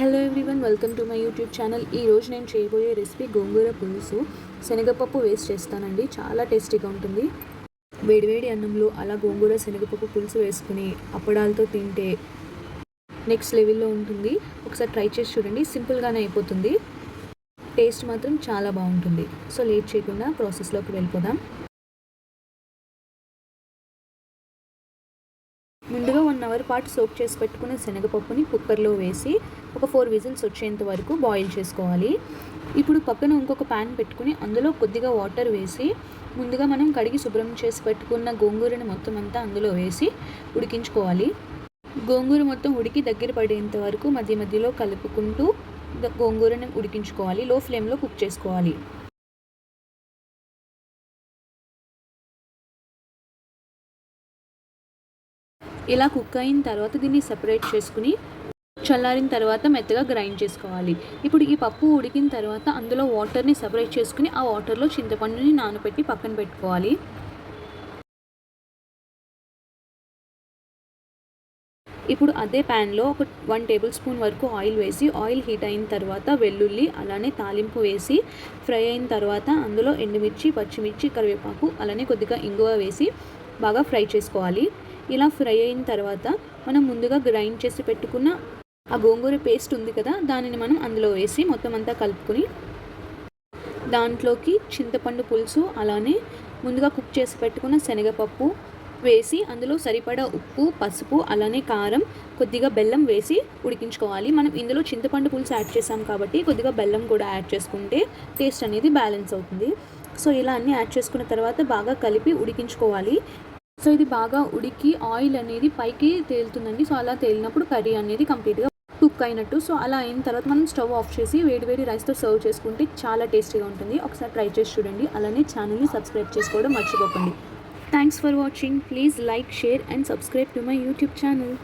Hello everyone welcome to my YouTube channel ఈ రోజు నేను చేయబోయే రెసిపీ గోంగూర పులుసు. శనగపప్పు వేస్ట్ చేస్తానండి. చాలా టేస్టీగా ఉంటుంది. వేడివేడి అన్నంలో అలా గోంగూర శనగపప్పు పులుసు వేసుకుని అప్పడాలతో తింటే నెక్స్ట్ లెవెల్లో ఉంటుంది. ఒకసారి ట్రై చేసి చూడండి. సింపుల్గానే అయిపోతుంది. టేస్ట్ మాత్రం చాలా బాగుంటుంది. సో లేట్ చేయకుండా ప్రాసెస్లోకి వెళ్ళిపోదాం. ముందుగా వన్ అవర్ పాటు సోక్ చేసి పెట్టుకున్న శనగపప్పుని కుక్కర్లో వేసి ఒక ఫోర్ విజిల్స్ వచ్చేంత వరకు బాయిల్ చేసుకోవాలి. ఇప్పుడు పక్కన ఇంకొక ప్యాన్ పెట్టుకుని అందులో కొద్దిగా వాటర్ వేసి ముందుగా మనం కడిగి శుభ్రం చేసి పెట్టుకున్న గోంగూరని మొత్తం అంతా అందులో వేసి ఉడికించుకోవాలి. గోంగూర మొత్తం ఉడికి దగ్గర పడేంత వరకు మధ్య మధ్యలో కలుపుకుంటూ గోంగూరని ఉడికించుకోవాలి. లో ఫ్లేమ్లో కుక్ చేసుకోవాలి. ఇలా కుక్ అయిన తర్వాత దీన్ని సెపరేట్ చేసుకుని చల్లారిన తర్వాత మెత్తగా గ్రైండ్ చేసుకోవాలి. ఇప్పుడు ఈ పప్పు ఉడికిన తర్వాత అందులో వాటర్ని సెపరేట్ చేసుకుని ఆ వాటర్లో చింతపండుని నానబెట్టి పక్కన పెట్టుకోవాలి. ఇప్పుడు అదే ప్యాన్లో ఒక వన్ టేబుల్ స్పూన్ వరకు ఆయిల్ వేసి ఆయిల్ హీట్ అయిన తర్వాత వెల్లుల్లి అలానే తాలింపు వేసి ఫ్రై అయిన తర్వాత అందులో ఎండుమిర్చి పచ్చిమిర్చి కరివేపాకు అలానే కొద్దిగా ఇంగువ వేసి బాగా ఫ్రై చేసుకోవాలి. ఇలా ఫ్రై అయిన తర్వాత మనం ముందుగా గ్రైండ్ చేసి పెట్టుకున్న ఆ గోంగూర పేస్ట్ ఉంది కదా దానిని మనం అందులో వేసి మొత్తం అంతా కలుపుకొని దాంట్లోకి చింతపండు పులుసు అలానే ముందుగా కుక్ చేసి పెట్టుకున్న శనగపప్పు వేసి అందులో సరిపడా ఉప్పు పసుపు అలానే కారం కొద్దిగా బెల్లం వేసి ఉడికించుకోవాలి. మనం ఇందులో చింతపండు పులుసు యాడ్ చేసాం కాబట్టి కొద్దిగా బెల్లం కూడా యాడ్ చేసుకుంటే టేస్ట్ అనేది బ్యాలెన్స్ అవుతుంది. సో ఇలా అన్నీ యాడ్ చేసుకున్న తర్వాత బాగా కలిపి ఉడికించుకోవాలి. సో ఇది బాగా ఉడికి ఆయిల్ అనేది పైకి తేలుతుందండి. సో అలా తేలినప్పుడు కర్రీ అనేది కంప్లీట్గా కుక్ అయినట్టు. సో అలా అయిన తర్వాత మనం స్టవ్ ఆఫ్ చేసి వేడి వేడి రైస్తో సర్వ్ చేసుకుంటే చాలా టేస్టీగా ఉంటుంది. ఒకసారి ట్రై చేసి చూడండి. అలానే ఛానల్ని సబ్స్క్రైబ్ చేసుకోవడం మర్చిపోకండి. Thanks for watching please like share and subscribe to my YouTube channel